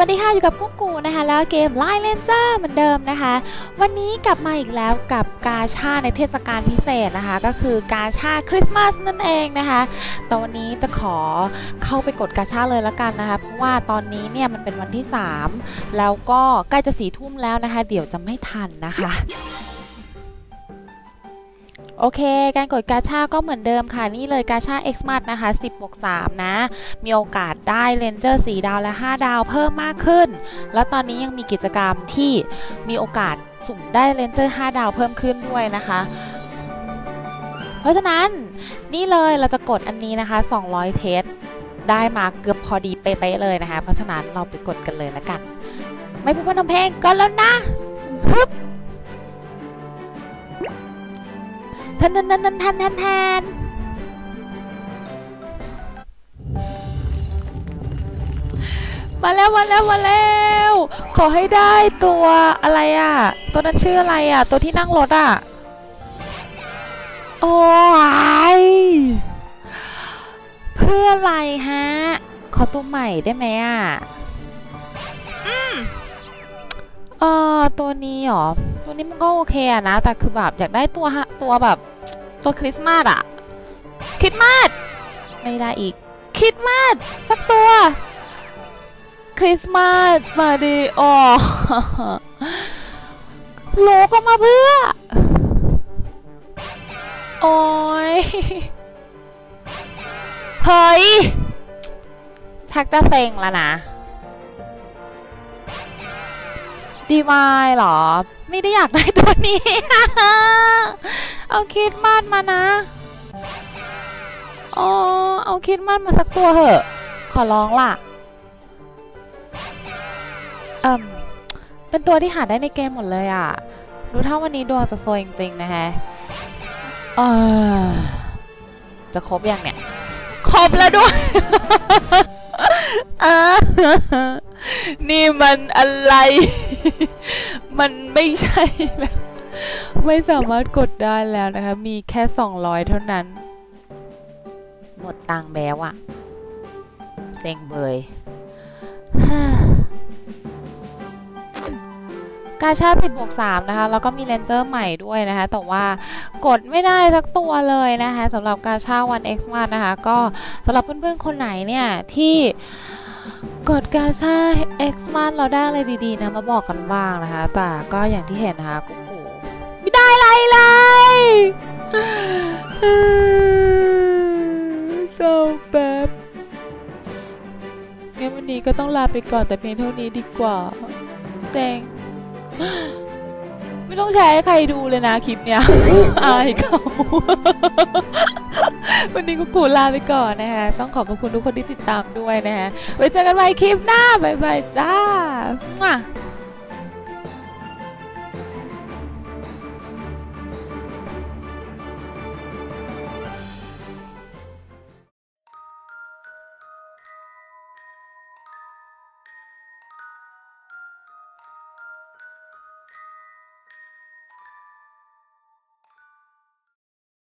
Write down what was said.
วัสดีค่ะ อยู่กับกุ๊กกูนะคะ แล้วเกมไลน์เลนเจอร์เหมือนเดิมนะคะ วันนี้กลับมาอีกแล้วกับกาชาในเทศกาลพิเศษนะคะ ก็คือกาชาคริสต์มาสนั่นเองนะคะ แต่วันนี้จะขอเข้าไปกดกาชาเลยละกันนะคะ เพราะว่าตอนนี้เนี่ยมันเป็นวันที่ 3 แล้วก็ใกล้จะสี่ทุ่มแล้วนะคะ เดี๋ยวจะไม่ทันนะคะ โอเค การกดกาชาก็เหมือนเดิมค่ะ นี่เลยกาชา X m a t นะคะ 10บวก3นะ มีโอกาสได้เลนเจอร์ 4 ดาวและ 5 ดาวเพิ่มมากขึ้น แล้วตอนนี้ยังมีกิจกรรมที่มีโอกาสสุ่มได้เลนเจอร์ 5 ดาวเพิ่มขึ้นด้วยนะคะ เพราะฉะนั้นนี่เลยเราจะกดอันนี้นะคะ 200 เพชรได้มาเกือบพอดีเป๊ะๆเลยนะคะ เพราะฉะนั้นเราไปกดกันเลยละกัน ไม่พูดพนมเพลงก็แล้วนะฮึบ ทนแทนแทนแทนแทนแทนแทนมาแล้วมาแล้วมาแล้ว ขอให้ได้ตัวอะไรอะ ตัวนั้นชื่ออะไรอะ ตัวที่นั่งรถอะ โอ้ยเพื่ออะไรฮะ ขอตัวใหม่ได้ไหมอะ ออตัวนี้หรอ ตัวนี้มันก็โอเคอะนะ แต่คือแบบอยากได้ตัวฮะตัวแบบตัวคริสต์มาสอะคริสต์มาสไม่ได้อีกคริสต์มาสสักตัวคริสต์มาสมาดิอ๋อโลก็มาเพื่อ โอ้ยเฮ้ยชักจะเซ็งแล้วนะ ดีมายเหรอ ไม่ได้อยากได้ตัวนี้ เอาคิดมาดมานะ อ๋อ เอาคิดมาดมาสักตัวเหอะ ขอร้องล่ะเอ่มเป็นตัวที่หาได้ในเกมหมดเลยอะ รู้เท่าวันนี้ดวงจะโซยจริง ๆ นะฮะ เออ จะครบยังเนี่ย ครบแล้วด้วยนี่มันอะไร มันไม่ใช่แล้ว ไม่สามารถกดได้แล้วนะคะ มีแค่ 200 เท่านั้น หมดตังค์แล้วอะเซ็งเบยกาชาติบวก3นะคะ แล้วก็มีเลนเจอร์ใหม่ด้วยนะคะ แต่ว่ากดไม่ได้สักตัวเลยนะคะสำหรับกาชาวัน X มานะคะ ก็สำหรับเพื่อนๆคนไหนเนี่ยที่ กดกาชา X มาเราได้อะไรดีๆนะมาบอกกันบ้างนะคะ แต่ก็อย่างที่เห็นนะคะกูกูไม่ได้อะไรเลยเศร้าแบบงั้นวันนี้ก็ต้องลาไปก่อนแต่เพียงเท่านี้ดีกว่าเซ็งไม่ต้องแชร์ให้ใครดูเลยนะคลิปเนี้ยอายเขา วันนี้กูกูลาไปก่อนนะคะต้องขอบคุณทุกคนที่ติดตามด้วยนะคะไว้เจอกันใหม่คลิปหน้าบ๊ายบายจ้า